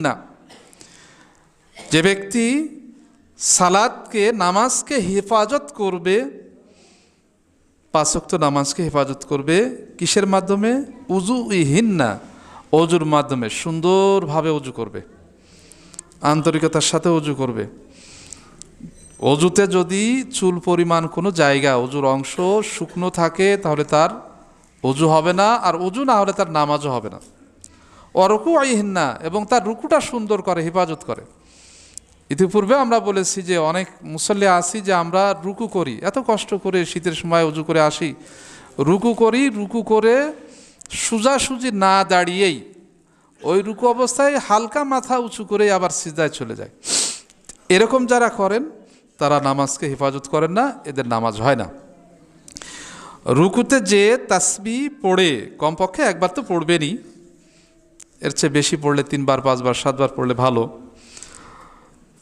না। যে ব্যক্তি সালাদকে নামাজকে হেফাজত করবে পাঁচক্ত নামাজকে হেফাজত করবে, কিসের মাধ্যমে? উজু ইহিন্না অজুর মাধ্যমে, সুন্দরভাবে অজু করবে। আন্তরিকতার সাথে অজু করবে। অজুতে যদি চুল পরিমাণ কোনো জায়গা, অজুর অংশ শুকনো থাকে, তাহলে তার অজু হবে না, আর অজু না হলে তার নামাজও হবে না। অরকু আইহিন্না এবং তার রুকুটা সুন্দর করে, হেফাজত করে। ইতিপূর্বে আমরা বলেছি যে, অনেক মুসল্লি আসি যে, আমরা রুকু করি। এত কষ্ট করে শীতের সময় উজু করে আসি। রুকু করি, রুকু করে সোজাসুজি না দাঁড়িয়েই, ওই রুকু অবস্থায় হালকা মাথা উঁচু করে আবার সিজায় চলে যায়। এরকম যারা করেন, তারা নামাজকে হেফাজত করেন না, এদের নামাজ হয় না। রুকুতে যে তাসবি পড়ে, কমপক্ষে একবার তো পড়বেনই। এর চেয়ে বেশি পড়লে তিনবার, পাঁচবার, সাতবার পড়লে ভালো।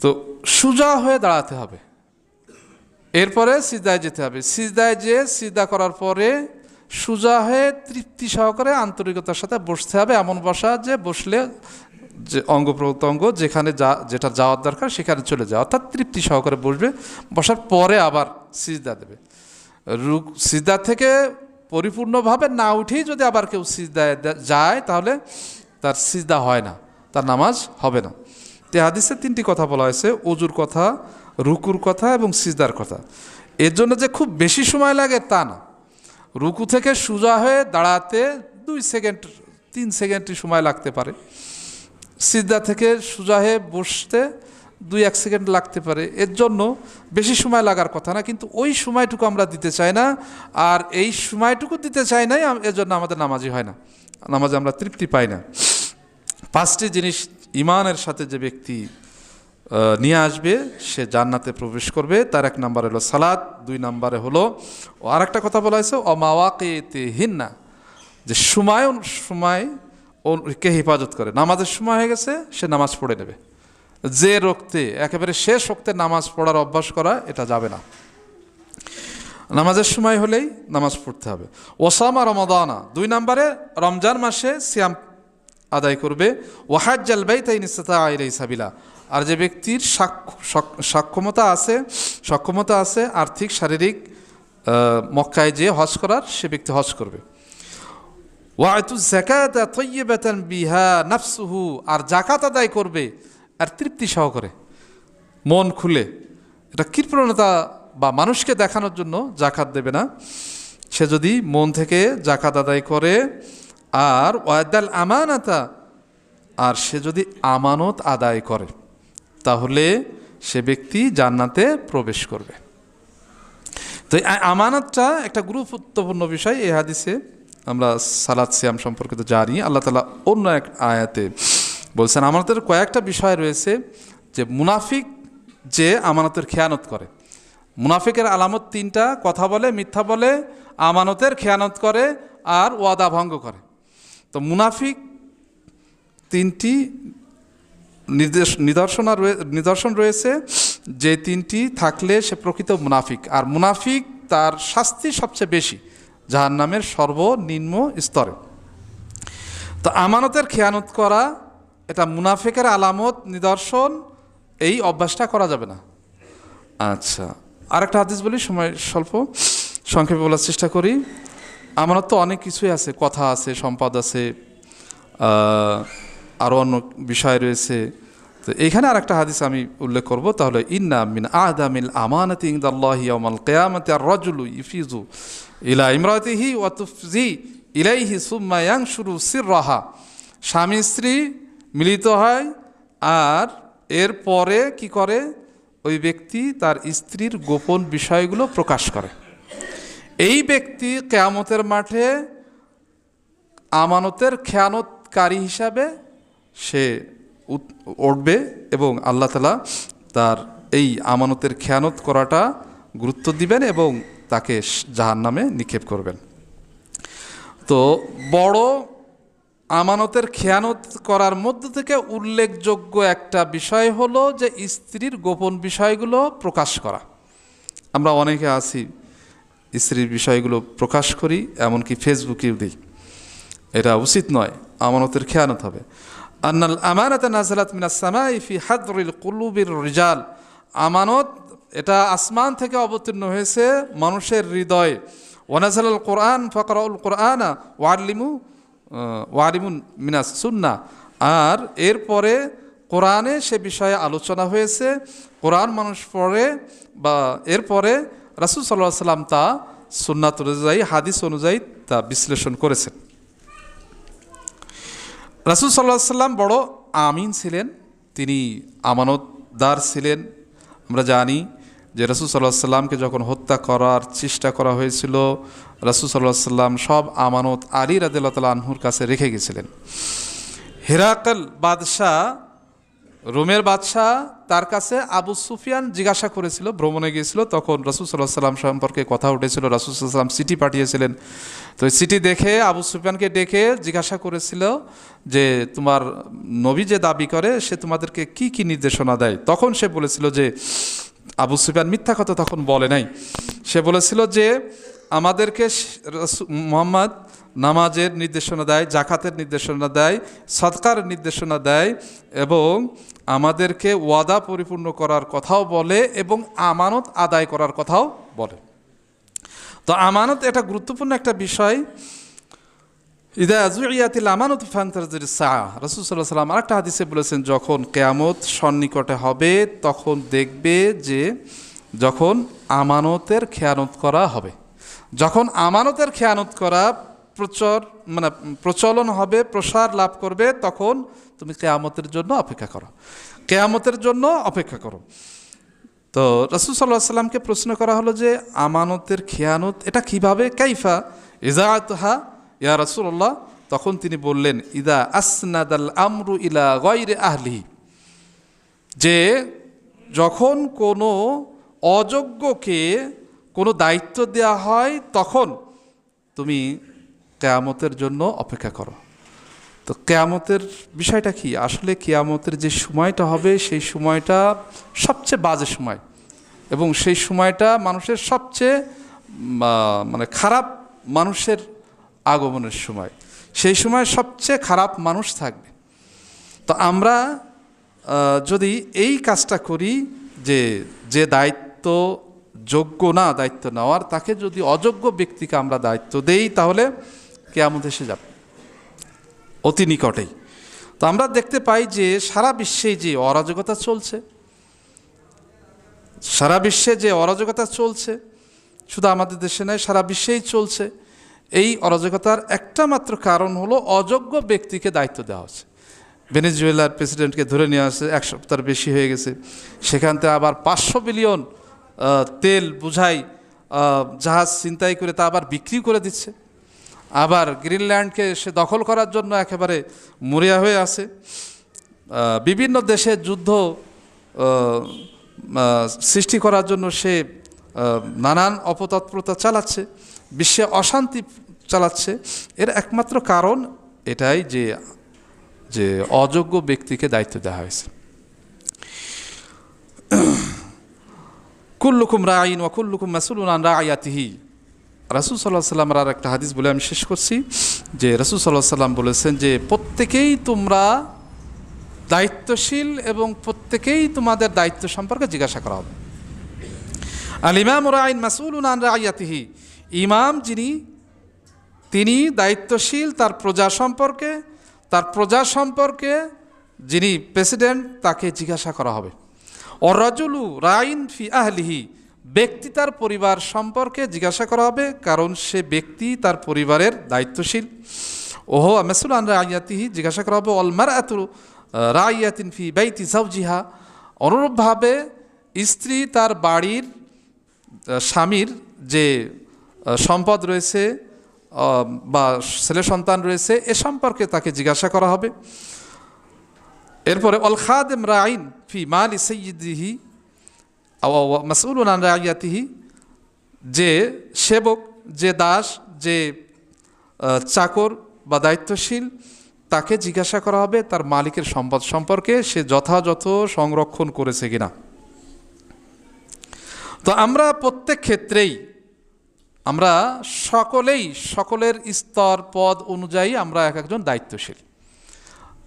তো সুজা হয়ে দাঁড়াতে হবে। এরপরে সিজদায় যেতে হবে। সিজদায় যে সিজদা করার পরে সুজা হয়ে তৃপ্তি সহকারে আন্তরিকতার সাথে বসতে হবে। এমন বসা যে বসলে যে অঙ্গ প্রত্যঙ্গ যেখানে যা, যেটা যাওয়ার দরকার সেখানে চলে যায় অর্থাৎ তৃপ্তি সহকারে বসবে। বসার পরে আবার সিজদা দেবে। রুক, সিজদা থেকে পরিপূর্ণভাবে না উঠেই যদি আবার কেউ সিজদায় যায়, তাহলে তার সিজদা হয় না, তার নামাজ হবে না। তে হাদিসে তিনটি কথা বলা হয়েছে অজুর কথা, রুকুর কথা এবং সিজদার কথা। এর জন্য যে খুব বেশি সময় লাগে তা না। রুকু থেকে সোজা হয়ে দাঁড়াতে দুই সেকেন্ড, তিন সেকেন্ডই সময় লাগতে পারে। সিজদা থেকে সোজা হয়ে বসতে দুই এক সেকেন্ড লাগতে পারে। এর জন্য বেশি সময় লাগার কথা না, কিন্তু ওই সময়টুকু আমরা দিতে চাই না। আর এই সময়টুকু দিতে চাই নাই, এর জন্য আমাদের নামাজি হয় না। নামাজে আমরা তৃপ্তি পাই না। পাঁচটি জিনিস ইমানের সাথে যে ব্যক্তি নিয়ে আসবে, সে জান্নাতে প্রবেশ করবে, তার এক নম্বর হলো সালাদ, দুই নম্বরে হলো, ও আর একটা কথা বলা হয়েছে অমাওয়াকে হিন্না যে সময় সময় ওকে হেফাজত করে। নামাজের সময় হয়ে গেছে, সে নামাজ পড়ে নেবে। যে রক্তে, একেবারে শেষ রক্তে নামাজ পড়ার অভ্যাস করা, এটা যাবে না। নামাজের সময় হলেই নামাজ পড়তে হবে। ওসামা রমাদানা, দুই নম্বরে রমজান মাসে সিয়াম আদায় করবে। ওয়াহাজ্জাল বাই তাই নিস্তা আইলাই সাবিলা। আর যে ব্যক্তির সাক্ষ- সক- সক্ষমতা আছে সক্ষমতা আছে, আর্থিক, শারীরিক মক্কায় যে হজ করার, সে ব্যক্তি হজ করবে। ওয়াতু জাকাত তৈবাতান বিহা নাফসুহু। আর জাকাত আদায় করবে, আর তৃপ্তি সহকারে। মন খুলে। এটা কৃপণতা বা মানুষকে দেখানোর জন্য জাকাত দেবে না। সে যদি মন থেকে জাকাত আদায় করে, আর ওয়াদাল আমানাতা, আর সে যদি আমানত আদায় করে, তাহলে সে ব্যক্তি জান্নাতে প্রবেশ করবে। তো আমানতটা একটা গুরুত্বপূর্ণ বিষয় এই হাদিসে। আমরা সালাদ সিয়াম সম্পর্কিত জানি। আল্লাহ তালা অন্য এক আয়াতে বলছেন, আমানতের কয়েকটা বিষয় রয়েছে যে মুনাফিক যে আমানতের খেয়ানত করে। মুনাফিকের আলামত তিনটা, কথা বলে, মিথ্যা বলে, আমানতের খেয়ানত করে আর ওয়াদা ভঙ্গ করে। তো মুনাফিক তিনটি নির্দেশ, নিদর্শন নিদর্শন রয়েছে যে তিনটি থাকলে সে প্রকৃত মুনাফিক। আর মুনাফিক তার শাস্তি সবচেয়ে বেশি যাহার নামের সর্বনিম্ন স্তরে। তো আমানতের খেয়ানত করা, এটা মুনাফিকের আলামত, নিদর্শন, এই অভ্যাসটা করা যাবে না। আচ্ছা। আরেকটা হাদিস বলি, সময় স্বল্প। সংক্ষেপে বলার চেষ্টা করি। আমানত তো অনেক কিছুই আছে, কথা আছে, সম্পদ আছে আরও অন্য বিষয় রয়েছে। তো এইখানে আর একটা হাদিস আমি উল্লেখ করব, তাহলে ইন্না মিন আদামিল আমানাতি ইনদাল্লাহি ইয়াউমাল কিয়ামাতি আর রাজুলু ইফিজু ইলা ইমরাতিহি ওয়া তুফজি ইলাইহি সুম্মা ইয়ানশুরু সিররাহা। স্বামী স্ত্রী মিলিত হয়, আর এর পরে কি করে? ওই ব্যক্তি তার স্ত্রীর গোপন বিষয়গুলো প্রকাশ করে। এই ব্যক্তি কেয়ামতের মাঠে আমানতের খেয়ানতকারী হিসাবে সে উঠবে এবং আল্লাহ তালা তার এই আমানতের খেয়ানত করাটা গুরুত্ব দিবেন এবং তাকে জাহান নামে নিক্ষেপ করবেন। তো বড় আমানতের খেয়ানত করার মধ্য থেকে উল্লেখযোগ্য একটা বিষয় হলো যে স্ত্রীর গোপন বিষয়গুলো প্রকাশ করা। আমরা অনেকে আছি, স্ত্রীর বিষয়গুলো প্রকাশ করি, এমনকি ফেসবুকেও দিই। এটা উচিত নয়, আমানতের খেয়ানত হবে। আন্নাল আমানত নাজলাত মিনাস সামাই ফি হাদরিল কুলুবির রিজাল। আমানত, এটা আসমান থেকে অবতীর্ণ হয়েছে মানুষের হৃদয়ে। ওয়ানাজাল কোরআন, ফকরাউল কোরআন ওয়ালিমু ওয়ালিমুন মিনাস সুন্না। আর এরপরে কোরআনে সে বিষয়ে আলোচনা হয়েছে। কোরআন মানুষ পড়ে বা এরপরে রাসুল সাল্লাহ সাল্লাম তা সুন্নাত অনুযায়ী, হাদিস অনুযায়ী তা বিশ্লেষণ করেছেন। রাসুল সাল্লাহ সাল্লাম বড় আমিন ছিলেন। তিনি আমানতদার ছিলেন। আমরা জানি যে রাসুল সাল্লাহ সাল্লামকে যখন হত্যা করার চেষ্টা করা হয়েছিল রাসুল সাল্লাহ সাল্লাম সব আমানত আলী রাদিল্লা আনহুর কাছে রেখে গেছিলেন। হেরাকল বাদশাহ, রোমের বাদশাহ তার কাছে আবু সুফিয়ান জিজ্ঞাসা করেছিল, ভ্রমণে গিয়েছিল, তখন রাসুল সাল্লাহ সাল্লাম সম্পর্কে কথা উঠেছিল, রাসুল সাল্লাম চিঠি পাঠিয়েছিলেন। তো চিঠি দেখে আবু সুফিয়ানকে ডেকে জিজ্ঞাসা করেছিল যে, তোমার নবী যে দাবি করে, সে তোমাদেরকে কি কি নির্দেশনা দেয়? তখন সে বলেছিল যে, আবু সুফিয়ান মিথ্যা কথা তখন বলে নাই। সে বলেছিল যে আমাদেরকে মোহাম্মদ নামাজের নির্দেশনা দেয় জাকাতের নির্দেশনা দেয় সৎকার নির্দেশনা দেয় এবং আমাদেরকে ওয়াদা পরিপূর্ণ করার কথাও বলে এবং আমানত আদায় করার কথাও বলে। তো আমানত এটা গুরুত্বপূর্ণ একটা বিষয়। ইদা আজুয়াতিল আমানত ফান্তারজির সাহা রসুল সাল্লাহ সাল্লাম আরেকটা হাদিসে বলেছেন, যখন কেয়ামত সন্নিকটে হবে, তখন দেখবে যে যখন আমানতের খেয়ানত করা হবে। যখন আমানতের খেয়ানত করা প্রচর মানে প্রচলন হবে, প্রসার লাভ করবে, তখন তুমি কেয়ামতের জন্য অপেক্ষা করো। কেয়ামতের জন্য অপেক্ষা করো। তো রসুল সাল্লাহ সাল্লামকে প্রশ্ন করা হলো যে, আমানতের খেয়ানত এটা কীভাবে, কাইফা? ইজাআতহা ইয়া রসুল্লাহ তখন তিনি বললেন ইদা আসনাদ আল আমরু ইলা গয়রে আহলিহি। যে যখন কোনো অযোগ্যকে কোনো দায়িত্ব দেওয়া হয়, তখন তুমি কেয়ামতের জন্য অপেক্ষা করো। তো কেয়ামতের বিষয়টা কি? আসলে কেয়ামতের যে সময়টা হবে, সেই সময়টা সবচেয়ে বাজে সময়। এবং সেই সময়টা মানুষের সবচেয়ে মানে খারাপ মানুষের আগমনের সময়। সেই সময় সবচেয়ে খারাপ মানুষ থাকবে। তো আমরা যদি এই কাজটা করি যে যে দায়িত্ব যোগ্য না দায়িত্ব নেওয়ার, তাকে যদি অযোগ্য ব্যক্তিকে আমরা দায়িত্ব দেই, তাহলে কেয়ামত এসে যাবে। অতি নিকটেই। তো আমরা দেখতে পাই যে সারা বিশ্বে যে অরাজকতা চলছে, সারা বিশ্বে যে অরাজকতা চলছে, শুধু আমাদের দেশে নয়, সারা বিশ্বেই চলছে। এই অরাজকতার একটা মাত্র কারণ হলো অযোগ্য ব্যক্তিকে দায়িত্ব দেওয়া হচ্ছে। ভেনেজুয়েলার প্রেসিডেন্টকে ধরে নিয়ে আসছে এক সপ্তাহ বেশি হয়ে গেছে। সেখান থেকে আবার পাঁচশো বিলিয়ন তেল, বুঝাই জাহাজ চিন্তাই করে তা আবার বিক্রি করে দিচ্ছে। আবার গ্রিনল্যান্ডকে সে দখল করার জন্য একেবারে মরিয়া হয়ে আছে। বিভিন্ন দেশে যুদ্ধ সৃষ্টি করার জন্য সে নানান অপতৎপরতা চালাচ্ছে, বিশ্বে অশান্তি চালাচ্ছে। এর একমাত্র কারণ এটাই যে যে অযোগ্য ব্যক্তিকে দায়িত্ব দেওয়া হয়েছে। কুল্লুকুম রাইন ওয়া কুল্লুকুম মাসুলুন রায়াতিহি রাসুল সাল্লাহ সাল্লামের আর একটা হাদিস বলে আমি শেষ করছি, যে রাসুল সাল্লাহ সাল্লাম বলেছেন যে, প্রত্যেকেই তোমরা দায়িত্বশীল এবং প্রত্যেকেই তোমাদের দায়িত্ব সম্পর্কে জিজ্ঞাসা করা হবে। আল ইমাম রায়ন মাসুলুন আন রায়াতিহি ইমাম যিনি, তিনি দায়িত্বশীল তার প্রজা সম্পর্কে, তার প্রজা সম্পর্কে যিনি প্রেসিডেন্ট তাকে জিজ্ঞাসা করা হবে। অরাজুলু রাইন ফি আহলিহি, ব্যক্তি তার পরিবার সম্পর্কে জিজ্ঞাসা করা হবে, কারণ সে ব্যক্তি তার পরিবারের দায়িত্বশীল। ওহো মেসুল আন রাইয়াতিহি জিজ্ঞাসা করা হবে অলমার এত রাইয়াতিন ফি বাইতি সাউজিহা অনুরূপভাবে স্ত্রী তার বাড়ির স্বামীর যে সম্পদ রয়েছে বা ছেলে সন্তান রয়েছে, এ সম্পর্কে তাকে জিজ্ঞাসা করা হবে। এরপরে, অল খাদেম রাইন ফি মাল সৈয়দিহি মাসউল আন রাইয়াতিহি যে সেবক, যে দাস, যে চাকর বা দায়িত্বশীল, তাকে জিজ্ঞাসা করা হবে তার মালিকের সম্পদ সম্পর্কে, সে যথাযথ সংরক্ষণ করেছে কিনা। তো আমরা প্রত্যেক ক্ষেত্রেই, আমরা সকলেই, সকলের স্তর, পদ অনুযায়ী আমরা এক একজন দায়িত্বশীল।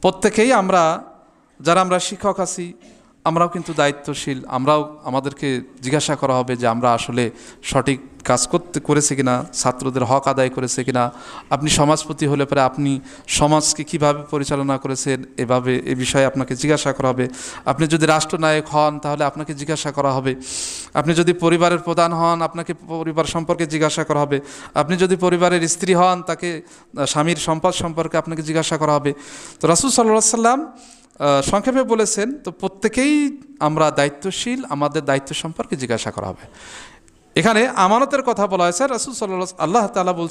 প্রত্যেকেই আমরা যারা আমরা শিক্ষক আছি, আমরাও কিন্তু দায়িত্বশীল, আমরাও আমাদেরকে জিজ্ঞাসা করা হবে যে আমরা আসলে সঠিক কাজ করতে করেছে কিনা, ছাত্রদের হক আদায় করেছে কিনা। আপনি সমাজপতি হলে পরে আপনি সমাজকে কীভাবে পরিচালনা করেছেন, এভাবে, এ বিষয়ে আপনাকে জিজ্ঞাসা করা হবে। আপনি যদি রাষ্ট্রনায়ক হন, তাহলে আপনাকে জিজ্ঞাসা করা হবে। আপনি যদি পরিবারের প্রধান হন, আপনাকে পরিবার সম্পর্কে জিজ্ঞাসা করা হবে। আপনি যদি পরিবারের স্ত্রী হন, তাকে স্বামীর সম্পদ সম্পর্কে আপনাকে জিজ্ঞাসা করা হবে। তো রাসুল সাল্লাহ সাল্লাম সংক্ষেপে বলেছেন, তো প্রত্যেকেই আমরা দায়িত্বশীল, আমাদের দায়িত্ব সম্পর্কে জিজ্ঞাসা করা হবে। এখানে আমানতের কথা বলা হয়েছে, রাসুল সাল্লাহ আল্লাহ তালা বলছেন